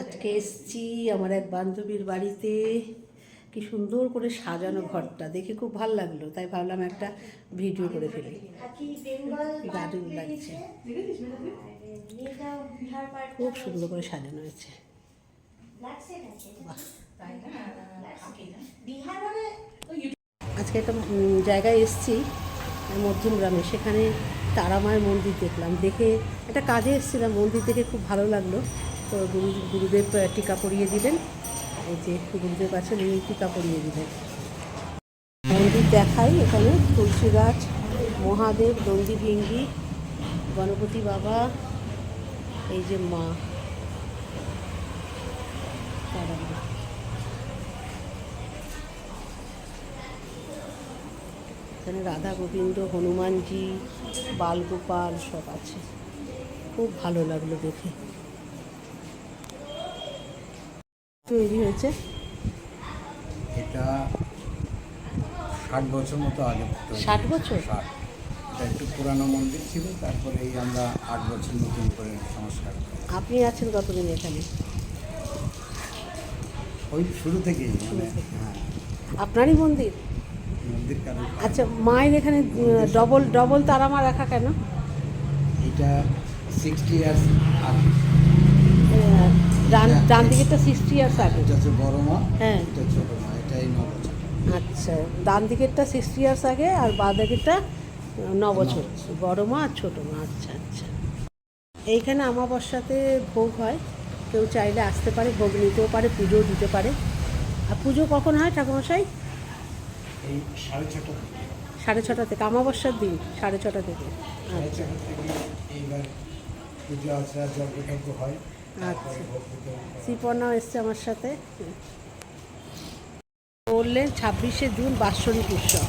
আজকে এসছি আমার এক বান্ধবীর বাড়িতে। কি সুন্দর করে সাজানো ঘরটা, দেখে খুব ভালো লাগল, তাই ভাবলাম একটা ভিডিও করে ফেলি। দারুণ লাগছে। খুব সুন্দর করে সাজানো হয়েছে। আজকে একটা জায়গায় এসছি, মধ্যমগ্রামে। সেখানে তারামায়ের মন্দির দেখলাম। দেখে একটা কাজে এসেছিলাম, মন্দির দেখে খুব ভালো লাগল। তো গুরু, গুরুদেব টিকা পরিয়ে দিলেন। এই যে গুরুদেব আছেন উনি টিকা পরিয়ে দিলেন। মন্দির দেখাই, এখানে তুলসী গাছ, মহাদেব নন্দী ভিঙ্গি, গণপতি বাবা, এই যে মা। তারামা এখানে রাধা গোবিন্দ হনুমানজি বালগোপাল সব আছে। খুব ভালো লাগল দেখে। তৈরি হয়েছে। এটা ষাট বছর মতো আগে ষাট বছর? ষাট। এটা একটু পুরানো মন্দির ছিল তারপরে এই আমরা আট বছর নতুন করে সংস্কার করি। আপনি আছেন কতদিন এখানে? ওই শুরু থেকেই মানে হ্যাঁ। আপনারই মন্দির? আচ্ছা মায়ের এখানে ডবল ডবল তারামা রাখা কেন? এটা সিক্সটি ইয়ার্স আগে। ডান ডান দিকেরটা সিক্সটি ইয়ার্স আগে। এটা হচ্ছে বড় মা হ্যাঁ। এটা ছোট মা এটা এই ন বছর। আচ্ছা ডান দিকেরটা সিক্সটি ইয়ার্স আগে আর বাঁ দিকেরটা ন বছর। বড় মা আর ছোটো মা আচ্ছা আচ্ছা। এইখানে আমাবস্যাতে ভোগ হয়। কেউ চাইলে আসতে পারে ভোগ নিতেও পারে পুজোও দিতে পারে। আর পুজো কখন হয় ঠাকুরমশাই? সাড়ে ছটা থেকে। আমাবস্যার দিন সাড়ে ছটা থেকে। আচ্ছা। শ্রীপর্ণাও এসছে আমার সাথে। বললেন ছাব্বিশে জুন বাৎসরিক উৎসব।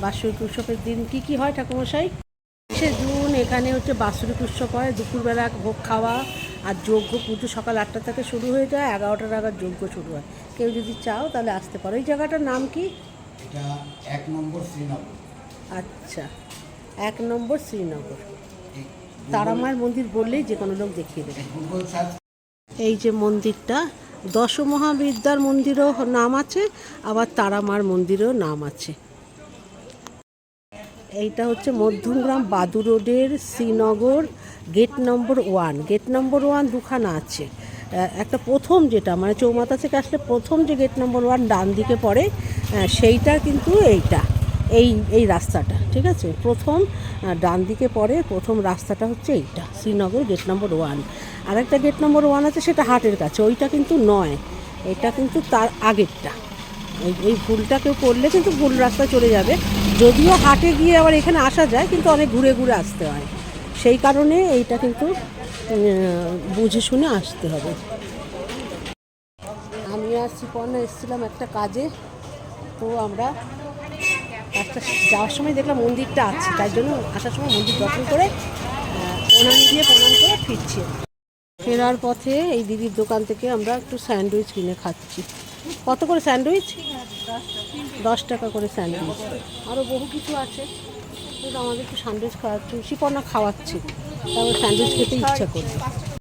বাৎসরিক উৎসবের দিন কি কি হয় ঠাকুমশাই ছাব্বিশে জুন এখানে হচ্ছে বাৎসরিক উৎসব হয় দুপুরবেলা ভোগ খাওয়া আর যজ্ঞ পুজো সকাল আটটা থেকে শুরু হয়ে যায় এগারোটা নাগাদ যজ্ঞ শুরু হয়। কেউ যদি চাও তাহলে আসতে পারো। এই জায়গাটার নাম কি? এটা এক নম্বর শ্রীনগর। আচ্ছা এক নম্বর শ্রীনগর। এই তারামায়ের মন্দির বললেই যে কোনো লোক দেখিয়ে দেবে। এই যে মন্দিরটা দশমহাবিদ্যার মন্দিরও নাম আছে আবার তারামার মন্দিরও নাম আছে। এইটা হচ্ছে মধ্যমগ্রাম বাদু রোডের Srinagar gate number one. Gate number one দুখানা আছে। একটা প্রথম যেটা মানে চৌমাথা থেকে আসলে প্রথম যে গেট নম্বর ওয়ান ডান দিকে পড়ে সেইটা কিন্তু এইটা, এই এই রাস্তাটা, ঠিক আছে? প্রথম ডান দিকে পড়ে, প্রথম রাস্তাটা হচ্ছে এইটা, শ্রীনগর গেট নম্বর ওয়ান আর একটা গেট নম্বর ওয়ান আছে, সেটা হাটের কাছে, ওইটা কিন্তু নয়, এটা কিন্তু তার আগেরটা। এই এই ভুলটা কেউ করলে কিন্তু ভুল রাস্তা চলে যাবে। যদিও হাটে গিয়ে আবার এখানে আসা যায়, কিন্তু অনেক ঘুরে ঘুরে আসতে হয়। সেই কারণে এইটা কিন্তু বুঝে শুনে আসতে হবে। আমি আর শ্রীপর্ণা এসেছিলাম একটা কাজে, তো আমরা একটা যাওয়ার সময় দেখলাম মন্দিরটা আছে, তাই জন্য আসার সময় মন্দির দর্শন করে প্রণাম দিয়ে প্রণাম করে ফিরছি। ফেরার পথে এই দিদির দোকান থেকে আমরা একটু স্যান্ডউইচ কিনে খাচ্ছি। কত করে স্যান্ডউইচ? দশ টাকা করে স্যান্ডউইচ। আরও বহু কিছু আছে আমাদের একটু স্যান্ডউইচ খাওয়াচ্ছি সুপর্ণা খাওয়াচ্ছি। তারপর স্যান্ডউইচ খেতে ইচ্ছা করছে।